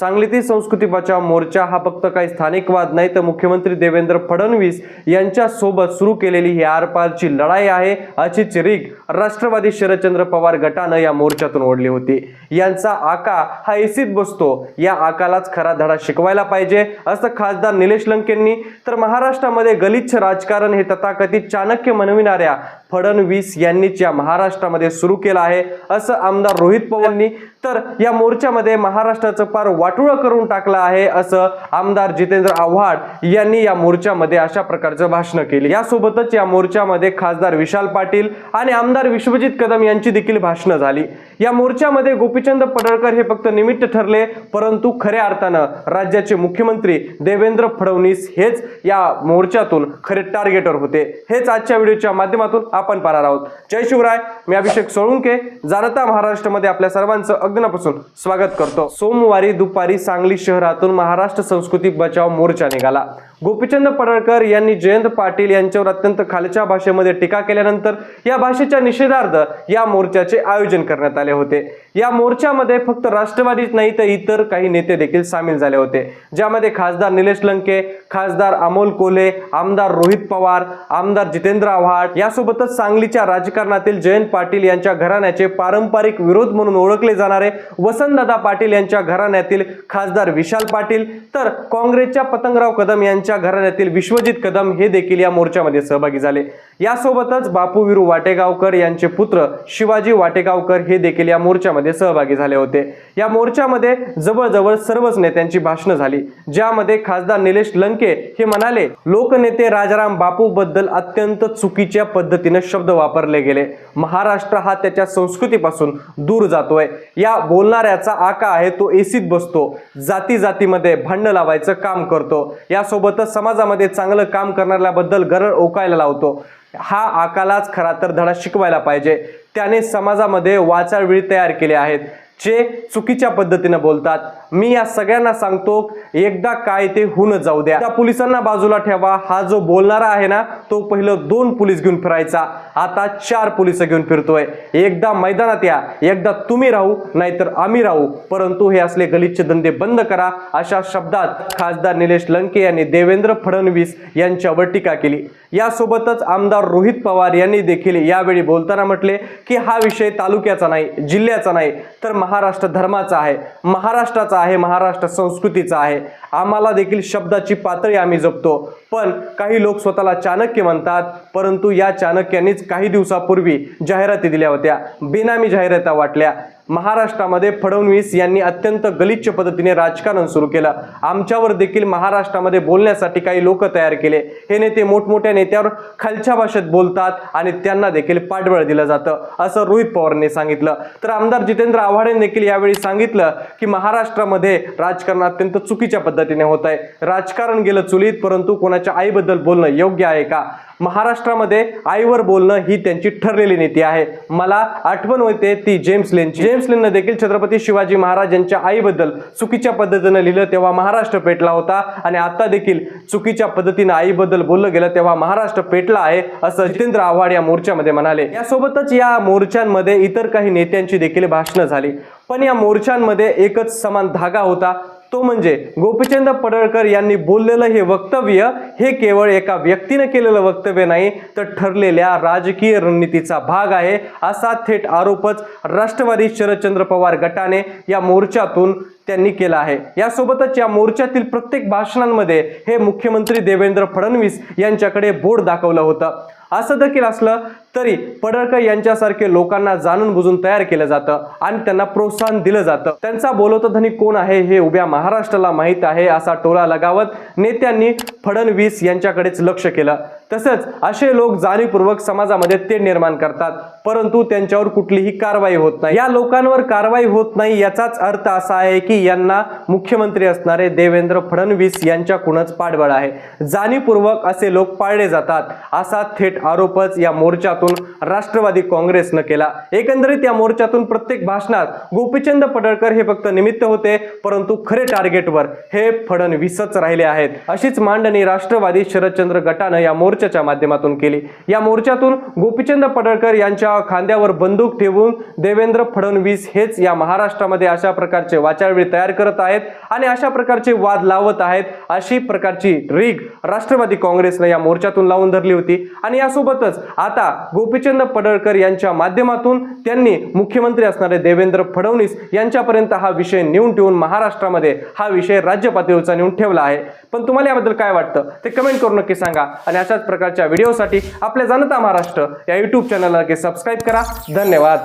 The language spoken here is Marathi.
सांगलीतील संस्कृती बचाव मोर्चा हा फक्त काही स्थानिक वाद नाही तर मुख्यमंत्री देवेंद्र फडणवीस यांच्या सोबत सुरू केलेली ही आरपारची लढाई आहे. अशीच रीग राष्ट्रवादी शरदचंद्र पवार गटानं या मोर्चातून ओढली होती. यांचा आका हा एसीत बसतो. या आकालाच खरा धडा शिकवायला पाहिजे असं खासदार निलेश लंकेंनी तर महाराष्ट्रामध्ये गलिच्छ राजकारण हे तथाकथित चाणक्य म्हणविणाऱ्या फडणवीस यांनीच या महाराष्ट्रामध्ये सुरू केलं आहे असं आमदार रोहित पवारांनी तर या मोर्चामध्ये महाराष्ट्राचं पार वाटुळं करून टाकलं आहे असं आमदार जितेंद्र आव्हाड यांनी या मोर्चामध्ये अशा प्रकारचं भाषण केली. यासोबतच या मोर्चामध्ये खासदार विशाल पाटील आणि आमदार विश्वजित कदम यांची देखील भाषणं झाली. या मोर्चामध्ये गोपीचंद पडळकर हे फक्त निमित्त ठरले परंतु खऱ्या अर्थानं राज्याचे मुख्यमंत्री देवेंद्र फडणवीस हेच या मोर्चातून खरे टार्गेटर होते. हेच आजच्या व्हिडिओच्या माध्यमातून आपण पाहणार आहोत. जय शिवराय मी अभिषेक सोळुंके जाणता महाराष्ट्रामध्ये आपल्या सर्वांचं अग्नापासून स्वागत करतो. सोमवारी दुपारी सांगली शहरातून महाराष्ट्र संस्कृती बचाव मोर्चा निघाला. गोपीचंद पडळकर यांनी जयंत पाटील यांच्यावर अत्यंत खालच्या भाषेमध्ये टीका केल्यानंतर या भाषेच्या निषेधार्थ या मोर्चाचे आयोजन करण्यात आले होते. या मोर्चामध्ये फक्त राष्ट्रवादीच नाही तर इतर काही नेते देखील सामील झाले होते. ज्यामध्ये खासदार निलेश लंके खासदार अमोल कोले आमदार रोहित पवार आमदार जितेंद्र आव्हाड यासोबतच सांगलीच्या राजकारणातील जयंत पाटील यांच्या घराण्याचे पारंपरिक विरोध म्हणून ओळखले जाणारे वसंतदादा पाटील यांच्या घराण्यातील खासदार विशाल पाटील तर काँग्रेसच्या पतंगराव कदम यांच्या घराण्यातील विश्वजित कदम हे देखील या मोर्चामध्ये सहभागी झाले. यासोबतच बापू विरू वाटेगावकर यांचे पुत्र शिवाजी वाटेगावकर हे देखील या मोर्चामध्ये सहभागी झाले होते. या मोर्चामध्ये जवळजवळ सर्वच नेत्यांची भाषणं झाली. ज्यामध्ये खासदार निलेश लंके हे म्हणाले लोकनेते राजाराम बापू बद्दल अत्यंत चुकीच्या पद्धतीने शब्द वापरले गेले. महाराष्ट्र हा त्याच्या संस्कृतीपासून दूर जातोय. या बोलणाऱ्याचा आका आहे तो एसीत बसतो. जाती जातीमध्ये भांडण लावायचं काम करतो. यासोबत यासोबतच समाजामध्ये चांगलं काम करणाऱ्याबद्दल गरळ ओकायला लावतो. हा आकालाच खरा तर धडा शिकवायला पाहिजे. त्याने समाजामध्ये वाचाळविळी तयार केले आहेत. जे चुकीच्या पद्धतीने बोलतात. मी या सगळ्यांना सांगतो एकदा काय ते होऊन जाऊ द्या. त्या पोलिसांना बाजूला ठेवा. हा जो बोलणारा आहे ना तो पहिलं दोन पोलीस घेऊन फिरायचा. आता चार पोलीस घेऊन फिरतोय. एकदा मैदानात या एकदा तुम्ही राहू नाहीतर आम्ही राहू. परंतु हे असले गलिच्छ धंदे बंद करा. अशा शब्दात खासदार निलेश लंके यांनी देवेंद्र फडणवीस यांच्यावर टीका केली. यासोबतच आमदार रोहित पवार यांनी देखील यावेळी बोलताना म्हटले की हा विषय तालुक्याचा नाही जिल्ह्याचा नाही. तर महाराष्ट्र धर्माचा आहे महाराष्ट्राचा आहे महाराष्ट्र संस्कृतीचा आहे. आम्हाला देखील शब्दाची पातळी आम्ही जपतो. पण काही लोक स्वतःला चाणक्य म्हणतात परंतु या चाणक्यांनीच काही दिवसापूर्वी जाहिराती दिल्या होत्या. बेनामी जाहिराती वाटल्या. महाराष्ट्रामध्ये फडणवीस यांनी अत्यंत गलिच्छ पद्धतीने राजकारण सुरू केलं. आमच्यावर देखील महाराष्ट्रामध्ये बोलण्यासाठी काही लोक तयार केले. हे नेते मोठमोठ्या नेत्यावर खालच्या भाषेत बोलतात आणि त्यांना देखील पाठबळ दिलं जातं असं रोहित पवारांनी सांगितलं. तर आमदार जितेंद्र आव्हाडे देखील यावेळी सांगितलं की महाराष्ट्रामध्ये राजकारण अत्यंत चुकीच्या पद्धतीने होत आहे राजकारण गेलं चुलीत परंतु कोणाच्या आईबद्दल बोलणं योग्य आहे का? महाराष्ट्रामध्ये आईवर बोलणं ही त्यांची ठरलेली नीती आहे. मला आठवण होते ती जेम्स लेनची. जेम्स लेननं देखील छत्रपती शिवाजी महाराज यांच्या आईबद्दल चुकीच्या पद्धतीनं लिहिलं तेव्हा महाराष्ट्र पेटला होता आणि आता देखील चुकीच्या पद्धतीनं आईबद्दल बोललं गेलं तेव्हा महाराष्ट्र पेटला आहे असं जितेंद्र आव्हाड या मोर्चामध्ये म्हणाले. यासोबतच या मोर्चांमध्ये इतर काही नेत्यांची देखील भाषणं झाली. पण या मोर्चांमध्ये एकच समान धागा होता तो म्हणजे गोपीचंद पडळकर यांनी बोललेलं हे वक्तव्य हे केवळ एका व्यक्तीनं केलेलं वक्तव्य नाही तर ठरलेल्या राजकीय रणनीतीचा भाग आहे असा थेट आरोपच राष्ट्रवादी शरदचंद्र पवार गटाने या मोर्चातून त्यांनी केला आहे. यासोबतच या मोर्चातील प्रत्येक भाषणांमध्ये हे मुख्यमंत्री देवेंद्र फडणवीस यांच्याकडे बोर्ड दाखवलं होतं. असं देखील असलं तरी पडळकर यांच्यासारखे लोकांना जाणून बुजून तयार केलं जातं आणि त्यांना प्रोत्साहन दिलं जातं. त्यांचा बोलवता धनी कोण आहे हे उभ्या महाराष्ट्राला माहीत आहे असा टोला लगावत नेत्यांनी फडणवीस यांच्याकडेच लक्ष केलं. तसंच असे लोक जाणीवपूर्वक समाजामध्ये ते निर्माण करतात परंतु त्यांच्यावर कुठलीही कारवाई होत नाही. या लोकांवर कारवाई होत नाही याचाच अर्थ असा आहे की यांना मुख्यमंत्री असणारे देवेंद्र फडणवीस यांच्याकडूनच पाठबळ आहे. जाणीवपूर्वक असे लोक पाळले जातात असा थेट आरोपच या मोर्चा माध्यमातून राष्ट्रवादी काँग्रेसनं केला. एकंदरीत या मोर्चातून प्रत्येक भाषणात गोपीचंद पडळकर हे फक्त निमित्त होते परंतु खरे टार्गेटवर हे फडणवीसच राहिले आहेत. अशीच मांडणी राष्ट्रवादी शरदचंद्र गटानं या मोर्चाच्या माध्यमातून केली. या मोर्चातून गोपीचंद पडळकर यांच्या खांद्यावर बंदूक ठेवून देवेंद्र फडणवीस हेच या महाराष्ट्रामध्ये अशा प्रकारचे वाचाळवेळी तयार करत आहेत आणि अशा प्रकारचे वाद लावत आहेत अशी प्रकारची रीग राष्ट्रवादी काँग्रेसनं या मोर्चातून लावून धरली होती. आणि यासोबतच आता गोपीचंद पडळकर यांच्या माध्यमातून त्यांनी मुख्यमंत्री असणारे देवेंद्र फडणवीस यांच्यापर्यंत हा विषय नेऊन ठेवून महाराष्ट्रामध्ये हा विषय राज्य पातळीवरचा नेऊन ठेवला आहे. पण तुम्हाला याबद्दल काय वाटतं? ते कमेंट करून नक्की सांगा आणि अशाच प्रकारच्या व्हिडिओसाठी आपल्या जनता महाराष्ट्र या यूट्यूब चॅनलला नक्की सबस्क्राईब करा. धन्यवाद.